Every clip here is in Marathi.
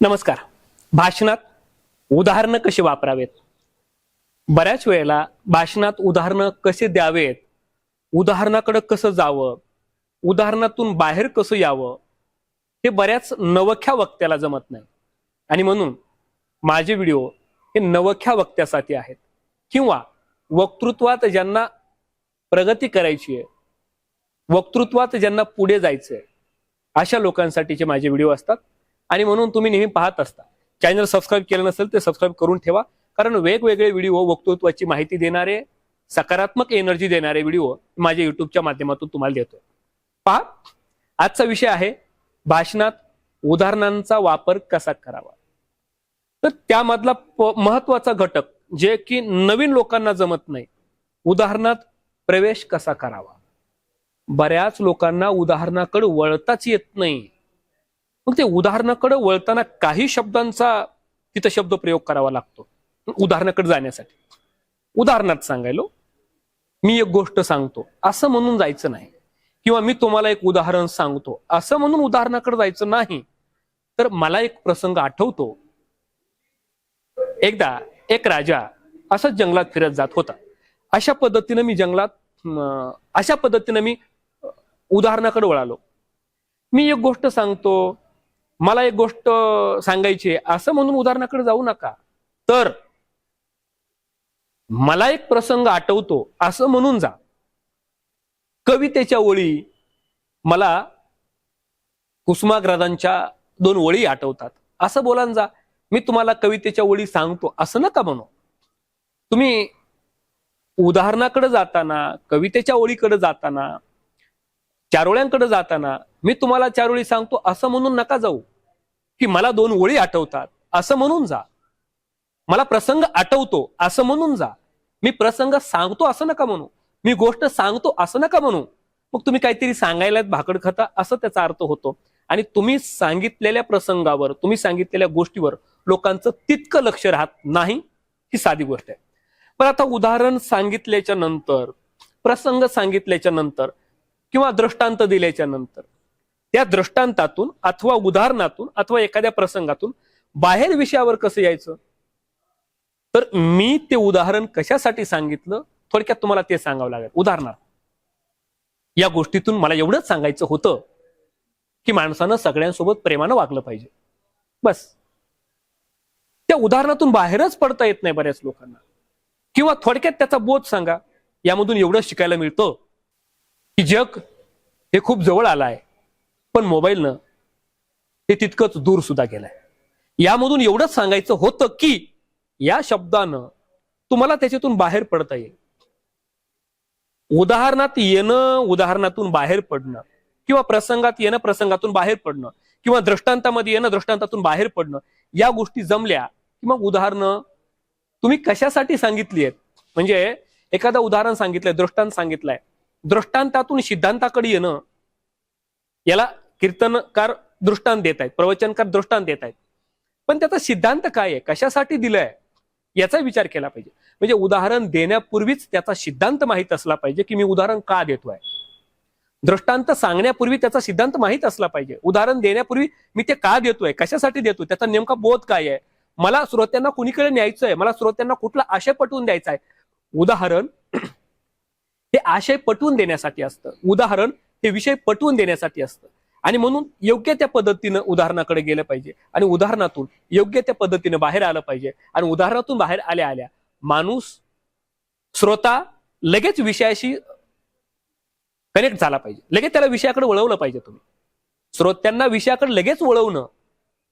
नमस्कार. भाषणात उदाहरणं कशी वापरावेत? बऱ्याच वेळेला भाषणात उदाहरणं कसे द्यावेत? उदाहरणाकडं कसं जावं? उदाहरणातून बाहेर कसं यावं? हे बऱ्याच नवख्या वक्त्याला जमत नाही. आणि म्हणून माझे व्हिडिओ हे नवख्या वक्त्यासाठी आहेत. किंवा वक्तृत्वात ज्यांना प्रगती करायची आहे वक्तृत्वात ज्यांना पुढे जायचं आहे अशा लोकांसाठीचे माझे व्हिडिओ असतात. आणि म्हणून तुम्ही नेहमी पाहत असता. चॅनल सबस्क्राईब केलं नसेल ते सबस्क्राईब करून ठेवा. कारण वेगवेगळे व्हिडिओ वक्तृत्वाची माहिती देणारे सकारात्मक एनर्जी देणारे व्हिडिओ माझ्या युट्यूबच्या माध्यमातून तुम्हाला देतोय. पहा आजचा विषय आहे भाषणात उदाहरणांचा वापर कसा करावा? तर त्यामधला महत्त्वाचा घटक जे की नवीन लोकांना जमत नाही उदाहरणात प्रवेश कसा करावा? बऱ्याच लोकांना उदाहरणाकडे वळताच येत नाही. मग ते उदाहरणाकडे वळताना काही शब्दांचा तिथं शब्द प्रयोग करावा लागतो. उदाहरणाकडे जाण्यासाठी. उदाहरणात सांगायलो मी एक गोष्ट सांगतो असं म्हणून जायचं नाही. किंवा मी तुम्हाला एक उदाहरण सांगतो असं म्हणून उदाहरणाकडे जायचं नाही. तर मला एक प्रसंग आठवतो. एकदा एक राजा असंच जंगलात फिरत जात होता. अशा पद्धतीनं मी जंगलात अशा पद्धतीनं मी उदाहरणाकडे वळालो. मी एक गोष्ट सांगतो मला एक गोष्ट सांगायची आहे. असं म्हणून उदाहरणाकडे जाऊ नका. तर मला एक प्रसंग आठवतो. असं म्हणून जा. कवितेच्या ओळी मला कुसुमाग्रजांच्या दोन ओळी आठवतात. असं बोला जा. मी तुम्हाला कवितेच्या ओळी सांगतो. असं नका म्हणू. तुम्ही उदाहरणाकडे जाताना कवितेच्या ओळीकडे जाताना चारोळ्यांकडे जाताना मी तुम्हाला चार ओळी सांगतो असं म्हणून नका जाऊ. की मला दोन ओळी आठवतात असं म्हणून जा. मला प्रसंग आठवतो असं म्हणून जा. मी प्रसंग सांगतो असं नका म्हणू. मी गोष्ट सांगतो असं नका म्हणू. मग तुम्ही काहीतरी सांगायला भाकड खाता असं त्याचा अर्थ होतो. आणि तुम्ही सांगितलेल्या प्रसंगावर तुम्ही सांगितलेल्या गोष्टीवर लोकांचं तितकं लक्ष राहत नाही ही साधी गोष्ट आहे. पण आता उदाहरण सांगितल्याच्या नंतर प्रसंग सांगितल्याच्या नंतर किंवा दृष्टांत दिल्याच्या नंतर त्या दृष्टांतातून अथवा उदाहरणातून अथवा एखाद्या प्रसंगातून बाहेर विषयावर कसं यायचं? तर मी ते उदाहरण कशासाठी सांगितलं? थोडक्यात तुम्हाला ते सांगावं लागेल. उदाहरणार्थ या गोष्टीतून मला एवढंच सांगायचं होतं की माणसानं सगळ्यांसोबत प्रेमानं वागलं पाहिजे. बस. त्या उदाहरणातून बाहेरच पडता येत नाही बऱ्याच लोकांना. किंवा थोडक्यात त्याचा बोध सांगा. यामधून एवढं शिकायला मिळतं की जग हे खूप जवळ आलं आहे. पण मोबाईलनं ते तितकंच दूर सुद्धा केलंय. यामधून एवढंच सांगायचं होतं की या शब्दानं तुम्हाला त्याच्यातून बाहेर पडता येईल. उदाहरणात येणं उदाहरणातून बाहेर पडणं किंवा प्रसंगात येणं प्रसंगातून बाहेर पडणं किंवा दृष्टांतामध्ये येणं दृष्टांतातून बाहेर पडणं या गोष्टी जमल्या की मग उदाहरणं तुम्ही कशासाठी सांगितली आहेत? म्हणजे एखादं उदाहरण सांगितलंय दृष्टांत सांगितलंय. दृष्टांतातून सिद्धांताकडे येणं याला कीर्तनकार दृष्टांत देत आहेत प्रवचनकार दृष्टांत देत आहेत. पण त्याचा सिद्धांत काय आहे? कशासाठी दिलाय? याचा विचार केला पाहिजे. म्हणजे उदाहरण देण्यापूर्वीच त्याचा सिद्धांत माहीत असला पाहिजे की मी उदाहरण का देतोय? दृष्टांत सांगण्यापूर्वी त्याचा सिद्धांत माहीत असला पाहिजे. उदाहरण देण्यापूर्वी मी ते का देतोय? कशासाठी देतोय? त्याचा नेमका बोध काय आहे? मला श्रोत्यांना कुणीकडे न्यायचं आहे? मला श्रोत्यांना कुठला आशय पटवून द्यायचा आहे? उदाहरण हे आशय पटवून देण्यासाठी असतं. उदाहरण हे विषय पटवून देण्यासाठी असतं. आणि म्हणून योग्य त्या पद्धतीनं उदाहरणाकडे गेलं पाहिजे. आणि उदाहरणातून योग्य त्या पद्धतीनं बाहेर आलं पाहिजे. आणि उदाहरणातून बाहेर आल्या आल्या माणूस श्रोता लगेच विषयाशी कनेक्ट झाला पाहिजे. लगेच त्याला विषयाकडे वळवलं पाहिजे तुम्ही. श्रोत्यांना विषयाकडे लगेच वळवणं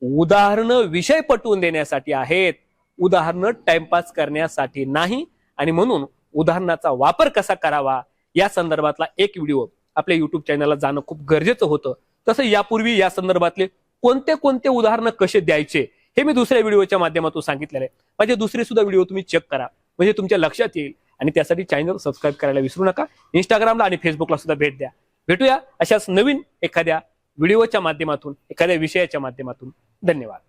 उदाहरणं विषय पटवून देण्यासाठी आहेत. उदाहरणं टाइमपास करण्यासाठी नाही. आणि म्हणून उदाहरणाचा वापर कसा करावा? या संदर्भातला एक व्हिडिओ आपल्या युट्यूब चॅनलला जाणं खूप गरजेचं होतं. तसं यापूर्वी या संदर्भातले कोणते कोणते उदाहरणं कसे द्यायचे हे मी दुसऱ्या व्हिडिओच्या माध्यमातून सांगितलेलं आहे. माझे दुसरे सुद्धा व्हिडिओ तुम्ही चेक करा. म्हणजे तुमच्या लक्षात येईल. आणि त्यासाठी चॅनल सबस्क्राईब करायला विसरू नका. इंस्टाग्रामला आणि फेसबुकला सुद्धा भेट द्या. भेटूया अशाच नवीन एखाद्या व्हिडिओच्या माध्यमातून एखाद्या विषयाच्या माध्यमातून. धन्यवाद.